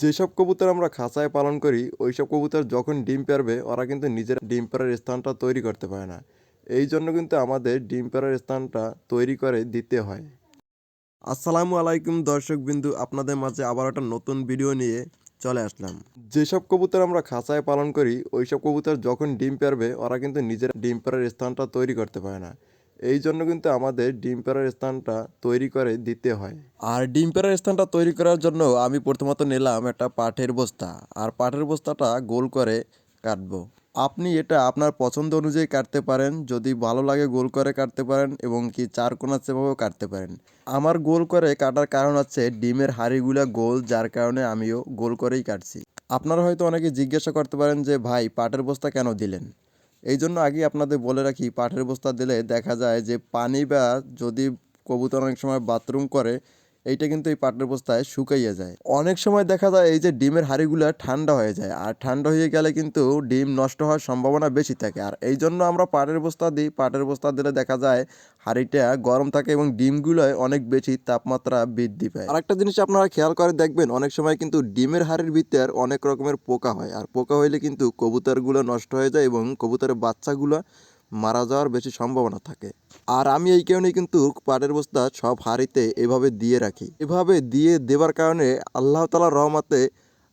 যেসব কবুতর আমরা খাঁচায় পালন করি, ওইসব কবুতর যখন ডিম পারবে ওরা কিন্তু নিজের ডিম পাড়ার স্থানটা তৈরি করতে পারে না। এই জন্য কিন্তু আমাদের ডিম পাড়ার স্থানটা তৈরি করে দিতে হয়। আসসালামু আলাইকুম দর্শক বিন্দু আপনাদের মাঝে আবার একটা নতুন ভিডিও নিয়ে চলে আসলাম। যেসব কবুতর আমরা খাঁচায় পালন করি, ওইসব কবুতর যখন ডিম পারবে ওরা কিন্তু নিজের ডিম পাড়ার স্থানটা তৈরি করতে পারে না। এই জন্য কিন্তু আমাদের ডিম পাড়ার স্থানটা তৈরি করে দিতে হয়। আর ডিম পাড়ার স্থানটা তৈরি করার জন্য আমি প্রথমত নিলাম একটা পাটের বস্তা। আর পাটের বস্তাটা গোল করে কাটবো। আপনি এটা আপনার পছন্দ অনুযায়ী কাটতে পারেন, যদি ভালো লাগে গোল করে কাটতে পারেন এবং কি চার কোনা সেভাবেও কাটতে পারেন। আমার গোল করে কাটার কারণ হচ্ছে ডিমের হাড়িগুলা গোল, যার কারণে আমিও গোল করেই কাটছি। আপনারা হয়তো অনেকে জিজ্ঞাসা করতে পারেন যে, ভাই, পাটের বস্তা কেন দিলেন? এই জন্য আগে আপনাদের বলে রাখি পাটের বস্তা দিলে দেখা যায় যে পানি বা যদি কবুতর অনেক সময় বাথরুম করে এইটা কিন্তু এই পাটের বস্তায় শুকাইয়ে যায়। অনেক সময় দেখা যায় এই যে ডিমের হাঁড়িগুলো ঠান্ডা হয়ে যায়, আর ঠান্ডা হয়ে গেলে কিন্তু ডিম নষ্ট হওয়ার সম্ভাবনা বেশি থাকে। আর এই জন্য আমরা পাটের বস্তা দিই। পাটের বস্তা দিলে দেখা যায় হাঁড়িটা গরম থাকে এবং ডিমগুলোয় অনেক বেশি তাপমাত্রা বৃদ্ধি পায়। আরেকটা জিনিস আপনারা খেয়াল করে দেখবেন, অনেক সময় কিন্তু ডিমের হাড়ির ভিতর অনেক রকমের পোকা হয়। আর পোকা হইলে কিন্তু কবুতরগুলো নষ্ট হয়ে যায় এবং কবুতরের বাচ্চাগুলো মারা যাওয়ার বেশি সম্ভাবনা থাকে। আর আমি এই কারণেই কিন্তু পাটের বস্তা সব হাঁড়িতে এভাবে দিয়ে রাখি। এভাবে দিয়ে দেওয়ার কারণে আল্লাহ তালার রহমাতে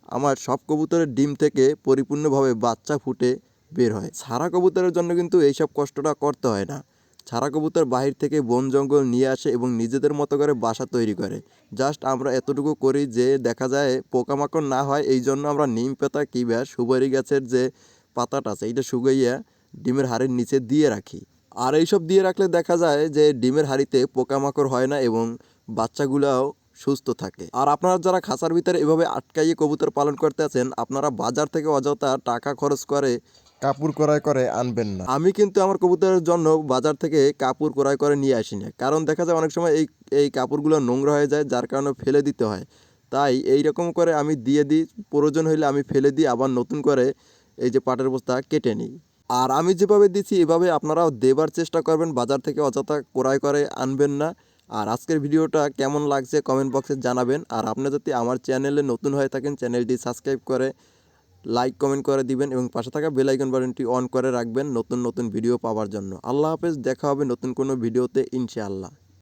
আমার সব কবুতরের ডিম থেকে পরিপূর্ণভাবে বাচ্চা ফুটে বের হয়। ছাড়া কবুতরের জন্য কিন্তু এইসব কষ্টটা করতে হয় না। ছাড়া কবুতর বাহির থেকে বন জঙ্গল নিয়ে আসে এবং নিজেদের মতো করে বাসা তৈরি করে। জাস্ট আমরা এতটুকু করি যে দেখা যায় পোকামাকড় না হয় এই জন্য আমরা নিম পাতা, কিংবা, সুপারি গাছের যে পাতাটা আছে, এইটা শুকাইয়া ডিমের হাড়ির নিচে দিয়ে রাখি। আর এইসব দিয়ে রাখলে দেখা যায় যে ডিমের হাড়িতে পোকামাকড় হয় না এবং বাচ্চাগুলাও সুস্থ থাকে। আর আপনারা যারা খাঁচার ভিতরে এভাবে আটকাইয়ে কবুতর পালন করতে আছেন আপনারা বাজার থেকে অযথা টাকা খরচ করে কাপড় ক্রয় করে আনবেন না। আমি কিন্তু আমার কবুতরের জন্য বাজার থেকে কাপড় ক্রয় করে নিয়ে আসি না। কারণ দেখা যায় অনেক সময় এই এই কাপড়গুলো নোংরা হয়ে যায় যার কারণে ফেলে দিতে হয়। তাই এই রকম করে আমি দিয়ে দিই প্রয়োজন হইলে আমি ফেলে দিই আবার নতুন করে এই যে পাটের বস্তা কেটে নিই। আর আমি যেভাবে দিছি, এভাবে আপনারাও দেবার চেষ্টা করবেন। বাজার থেকে অযথা ক্রয় করে আনবেন না। আর আজকের ভিডিওটা কেমন লাগছে কমেন্ট বক্সে জানাবেন। আর আপনি যদি আমার চ্যানেলে নতুন হয়ে থাকেন, চ্যানেলটি সাবস্ক্রাইব করে লাইক, কমেন্ট করে দিবেন এবং পাশে থাকা বেল আইকন বাটনটি অন করে রাখবেন নতুন নতুন ভিডিও পাওয়ার জন্য। আল্লাহ হাফেজ, দেখা হবে নতুন কোনো ভিডিওতে, ইনশাআল্লাহ।